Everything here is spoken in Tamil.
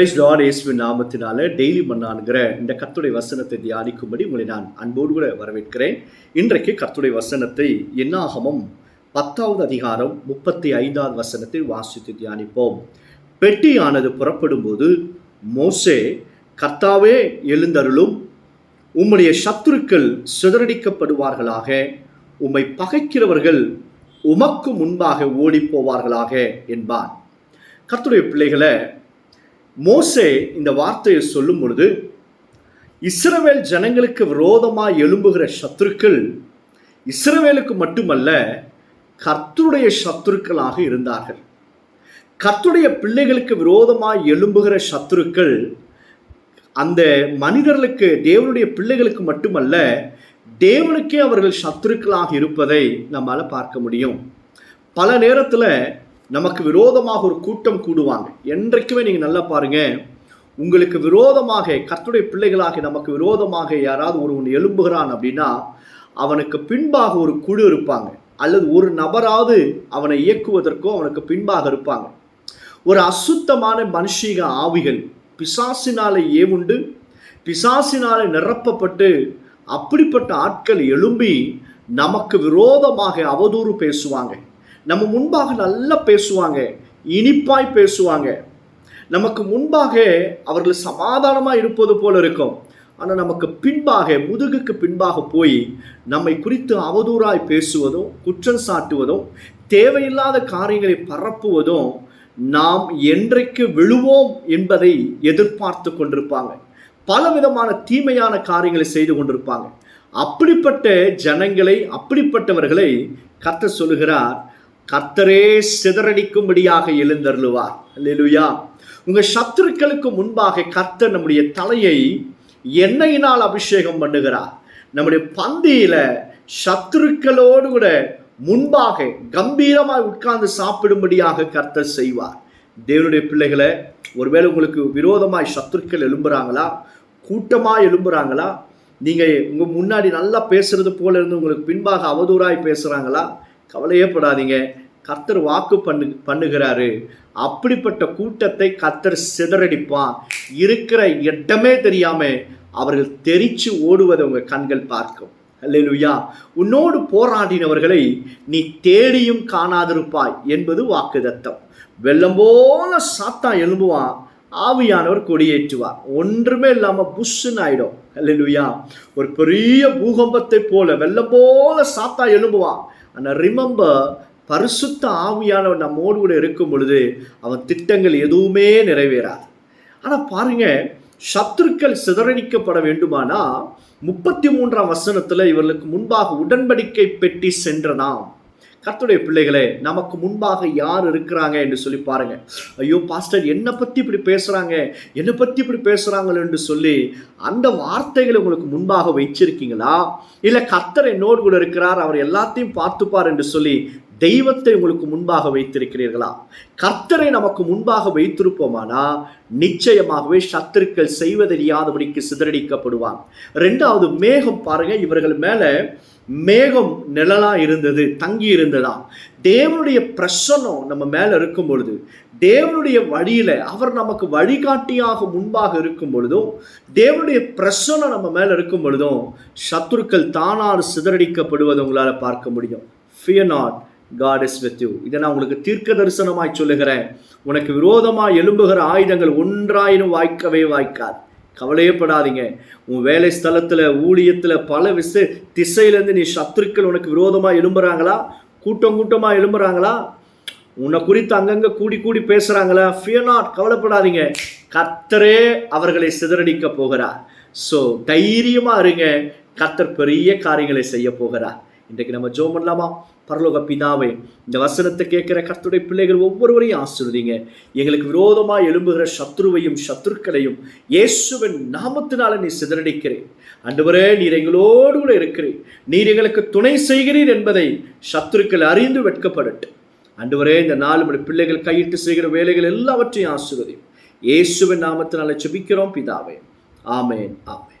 இயேசுவின் நாமத்தினால டெய்லி மண்ணான்கிற இந்த கத்துடைய வசனத்தை தியானிக்கும்படி உங்களை நான் அன்போடு கூட வரவேற்கிறேன். இன்றைக்கு கத்துடைய வசனத்தை என்னாகமும் பத்தாவது அதிகாரம் முப்பத்தி ஐந்தாவது வசனத்தை வாசித்து தியானிப்போம். பெட்டியானது புறப்படும் போது மோசே கர்த்தாவே எழுந்தருளும். உம்முடைய சத்துருக்கள் சிதறடிக்கப்படுவார்களாக. உம்மை பகைக்கிறவர்கள் உமக்கு முன்பாக ஓடிப் போவார்களாக என்பான். கர்த்துடைய பிள்ளைகளை மோசே இந்த வார்த்தையை சொல்லும் பொழுது இஸ்ரவேல் ஜனங்களுக்கு விரோதமாக எழும்புகிற சத்துருக்கள் இஸ்ரவேலுக்கு மட்டுமல்ல கர்த்துடைய சத்துருக்களாக இருந்தார்கள். கர்த்துடைய பிள்ளைகளுக்கு விரோதமாக எழும்புகிற சத்துருக்கள் அந்த மனிதர்களுக்கு தேவனுடைய பிள்ளைகளுக்கு மட்டுமல்ல தேவனுக்கே அவர்கள் சத்துருக்களாக இருப்பதை நம்மால் பார்க்க முடியும். பல நேரத்தில் நமக்கு விரோதமாக ஒரு கூட்டம் கூடுவாங்க. என்றைக்குமே நீங்கள் நல்லா பாருங்க உங்களுக்கு விரோதமாக கர்த்தருடைய பிள்ளைகளாக நமக்கு விரோதமாக யாராவது ஒருவன் எழும்புகிறான் அப்படின்னா அவனுக்கு பின்பாக ஒரு குழு இருப்பாங்க. அல்லது ஒரு நபராவது அவனை இயக்குவதற்கோ அவனுக்கு பின்பாக இருப்பாங்க. ஒரு அசுத்தமான மனுஷீக ஆவிகள் பிசாசினாலே ஏவுண்டு பிசாசினாலே நிரப்பப்பட்டு அப்படிப்பட்ட ஆட்கள் எழும்பி நமக்கு விரோதமாக அவதூறு பேசுவாங்க. நம்ம முன்பாக நல்லா பேசுவாங்க இனிப்பாய் பேசுவாங்க. நமக்கு முன்பாக அவர்கள் சமாதானமாக இருப்பது போல இருக்கும். ஆனால் நமக்கு பின்பாக முதுகுக்கு பின்பாக போய் நம்மை குறித்து அவதூறாய் பேசுவதும் குற்றம் சாட்டுவதும் தேவையில்லாத காரியங்களை பரப்புவதும் நாம் என்றைக்கு விழுவோம் என்பதை எதிர்பார்த்து கொண்டிருப்பாங்க. பல விதமான தீமையான காரியங்களை செய்து கொண்டிருப்பாங்க. அப்படிப்பட்ட ஜனங்களை அப்படிப்பட்டவர்களை கத்த சொல்லுகிறார் கர்த்தரே சிதறடிக்கும்படியாக எழுந்தருளுவார். அல்லேலுயா. உங்க சத்துருக்களுக்கு முன்பாக கர்த்தர் நம்முடைய தலையை எண்ணெயினால் அபிஷேகம் பண்ணுகிறார். நம்முடைய பந்தியில சத்துருக்களோடு கூட முன்பாக கம்பீரமாக உட்கார்ந்து சாப்பிடும்படியாக கர்த்தர் செய்வார். தேவனுடைய பிள்ளைகளை ஒருவேளை உங்களுக்கு விரோதமாய் சத்துருக்கள் எழும்புறாங்களா? கூட்டமாக எழும்புறாங்களா? நீங்கள் உங்கள் முன்னாடி நல்லா பேசுறது போல இருந்து உங்களுக்கு பின்பாக அவதூறாய் பேசுகிறாங்களா கவலையே படாதீங்க கர்த்தர் வாக்கு பண்ணு பண்ணுகிறாரு. அப்படிப்பட்ட கூட்டத்தை கர்த்தர் சிதறடிப்பான் இருக்கிற இடமே தெரியாம அவர்கள் தெரிச்சு ஓடுவதை உங்க கண்கள் பார்க்கும். அல்லேலுயா உன்னோடு போராடினவர்களை நீ தேடியும் காணாதிருப்பாய் என்பது வாக்குதத்தம் வெள்ளம் போல சாத்தா எழும்புவான். ஆவியானவர் கொடியேற்றுவார். ஒன்றுமே இல்லாமல் புஷ்ஷுன்னு ஆயிடும். அல்லேலுயா ஒரு பெரிய பூகம்பத்தை போல வெள்ளம் போல சாத்தா எழும்புவான். ஆனால் ரிமம்பர் பரிசுத்த ஆவியானவர் நம்மோடு கூட இருக்கும் பொழுது அவன் திட்டங்கள் எதுவுமே நிறைவேறாது. ஆனால் பாருங்க சத்துருக்கள் சிதறடிக்கப்பட வேண்டுமானா முப்பத்தி மூன்றாம் வசனத்தில் இவர்களுக்கு முன்பாக உடன்படிக்கை பெட்டி சென்றனாம் கர்த்துடைய பிள்ளைகளே நமக்கு முன்பாக யார் இருக்கிறாங்க என்று சொல்லி பாருங்க. ஐயோ பாஸ்டர் என்னை பற்றி இப்படி பேசுகிறாங்க என்னை பற்றி இப்படி பேசுகிறாங்களோ என்று சொல்லி அந்த வார்த்தைகளை உங்களுக்கு முன்பாக வச்சிருக்கீங்களா இல்லை கர்த்தர் என்னோடு கூட இருக்கிறார் அவர் எல்லாத்தையும் பார்த்துப்பார் என்று சொல்லி தெய்வத்தை உங்களுக்கு முன்பாக வைத்திருக்கிறீர்களா? கர்த்தரை நமக்கு முன்பாக வைத்திருப்போமானா? நிச்சயமாகவே சத்துருக்கள் செய்வதறியாதபடிக்கு சிதறடிக்கப்படுவான். ரெண்டாவது மேகம் பாருங்க இவர்கள் மேல மேகம் நிழலா இருந்தது தங்கி இருந்ததாம். தேவனுடைய பிரசனம் நம்ம மேல இருக்கும் பொழுது தேவனுடைய வழியில அவர் நமக்கு வழிகாட்டியாக முன்பாக இருக்கும் பொழுதும் தேவனுடைய பிரசனம் நம்ம மேல இருக்கும் பொழுதும் சத்துருக்கள் தானாறு சிதறடிக்கப்படுவதை உங்களால பார்க்க முடியும். Fear not God is with you இதை நான் உங்களுக்கு தீர்க்க தரிசனமாய் சொல்லுகிறேன். உனக்கு விரோதமாக எழும்புகிற ஆயுதங்கள் ஒன்றாயினும் வாய்க்கவே வாய்க்காது. கவலையப்படாதீங்க. உன் வேலை ஸ்தலத்தில் ஊழியத்தில் பல விச திசையிலேருந்து நீ சத்துருக்கள் உனக்கு விரோதமாக எழும்புறாங்களா? கூட்டம் கூட்டமாக எழும்புறாங்களா? உன்னை குறித்து அங்கங்கே கூடி கூடி பேசுகிறாங்களா ஃபியர் நாட் கவலைப்படாதீங்க. கர்த்தரே அவர்களை சிதறடிக்க போகிறார். ஸோ தைரியமாக இருங்க. கர்த்தர் பெரிய காரியங்களை செய்ய போகிறார். இன்றைக்கு நம்ம ஜோம் பண்ணலாமா? பரலோக பிதாவே இந்த வசனத்தை கேட்குற கர்த்துடைய பிள்ளைகள் ஒவ்வொருவரையும் ஆசிர்வதிங்க. எங்களுக்கு விரோதமாக எழும்புகிற சத்ருவையும் சத்ருக்களையும் இயேசுவின் நாமத்தினால நீ சிதறடிக்கிறேன். அன்றுவரே நீர் எங்களோடு கூட இருக்கிறேன் நீர் எங்களுக்கு துணை செய்கிறீர் என்பதை சத்துருக்கள் அறிந்து வெட்கப்படட்டு அன்றுவரே இந்த நாலு மணி பிள்ளைகள் கையிட்டு செய்கிற வேலைகள் எல்லாவற்றையும் ஆசிர்வதியும். இயேசுவின் நாமத்தினால செபிக்கிறோம் பிதாவே. ஆமேன் ஆமேன்.